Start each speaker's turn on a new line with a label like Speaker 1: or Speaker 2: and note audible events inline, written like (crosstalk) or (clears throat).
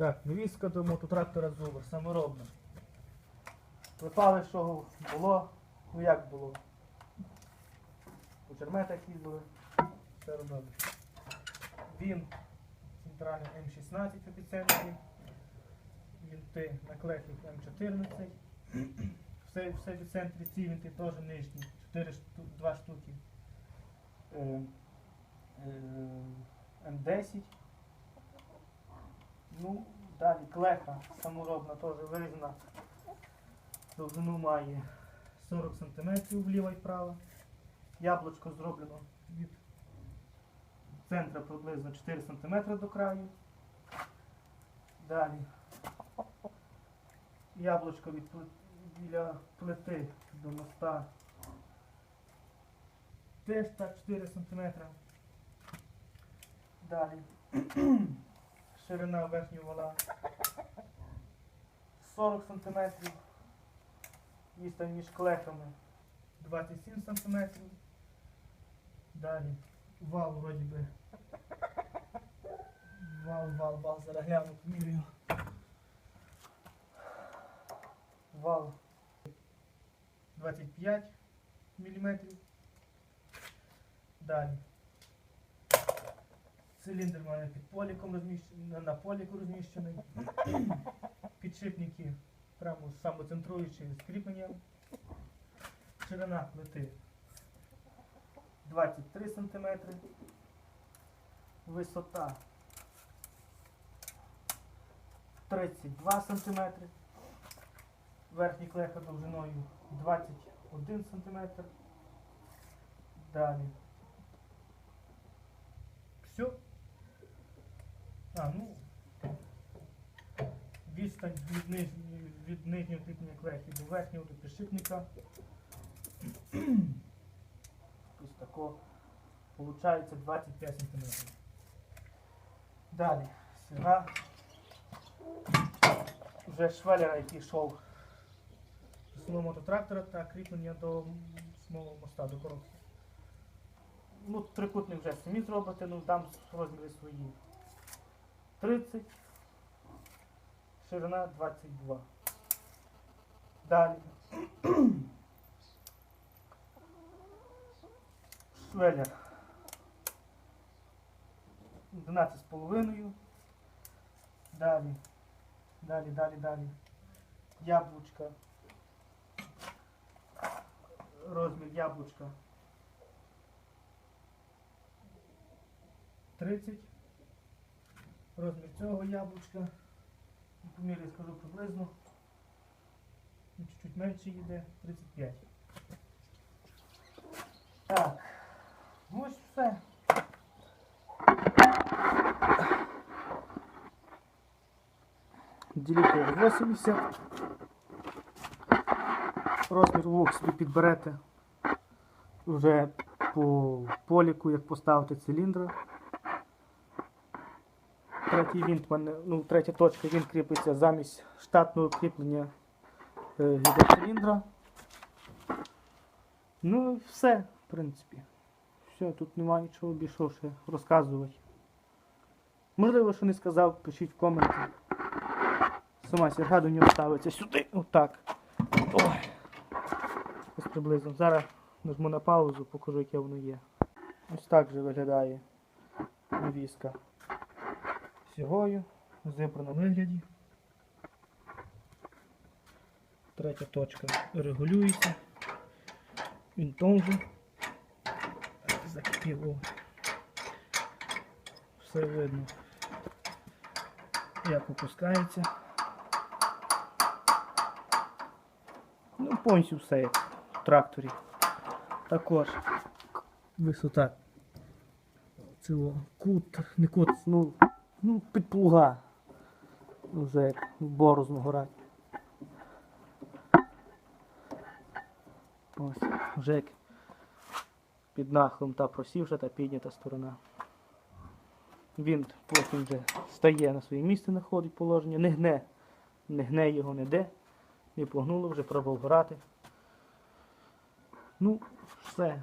Speaker 1: Так, навіска до мототрактора Зубр, саморобна. Клепали, що було, ну як було. У черметах їздили, все робили. Він центральний М16 в епіцентрі. Вінти наклейки М14. Все, все в центрі ці вінти теж нижні. 4 шту, 2 штуки. Е, е, М10. Ну, далі клеха саморобна теж вирізана. Довжину має 40 см вліво і вправо. Яблучко зроблено від центра приблизно 4 см до краю. Далі яблучко від біля плити до моста. Теж так 4 см. Далі ширина верхнього вала 40 см. Відстань між клехами 27 см. Далі вал вроді би. Вал, вал, вал, зараз гляну, поміряю. Вал 25 мм. Далі. Циліндр має під поліком розміщений, на- поліку розміщений. Підшипники прямо самоцентруючі з кріпленням. Ширина плити 23 см. Висота 32 см. Верхній клеха довжиною 21 см. Далі. Все. А, ну. Відстань від, ниж... від нижнього кріплення клехи до верхнього до підшипника. (clears throat) Ось тако. Получається 25 см. Далі. Сюда. Вже швелера, який йшов з мототрактора та кріплення до самого моста, до коробки. Ну, трикутник вже самі зробите, ну дам розміри свої. 30, ширина 22. Далі. (clears throat) Швелер. 12,5. Далі. Далі, далі, далі. Яблучка. Розмір яблучка. 30. Розмір цього яблучка. Поміряю скажу приблизно. Ну, Чуть-чуть менше йде. 35. Так. Ну ось все. Діліть 80. Розмір вух собі підберете вже по поліку, як поставити циліндра. Третій винт, мене, ну, третя точка, він кріпиться замість штатного кріплення е, гідроциліндра. Ну, і все, в принципі. Все, тут немає нічого більшого ще розказувати. Можливо, що не сказав, пишіть в коменті. Сама сірга до нього ставиться сюди, отак. Ой. Ось приблизно. Зараз нажму на паузу, покажу, яке воно є. Ось так же виглядає навіска. Сьогою, в зібраному вигляді. Третя точка регулюється. Він же закипів. Все видно. Як опускається. Ну, повністю все як в тракторі. Також висота цього кут, не кут, ну, ну підплуга. Вже як борозну горать. Ось, вже як під нахилом та просівша та піднята сторона. Він потім вже стає на своє місце, знаходить положення, не гне, не гне його не погнуло, вже пробував грати. Ну, все.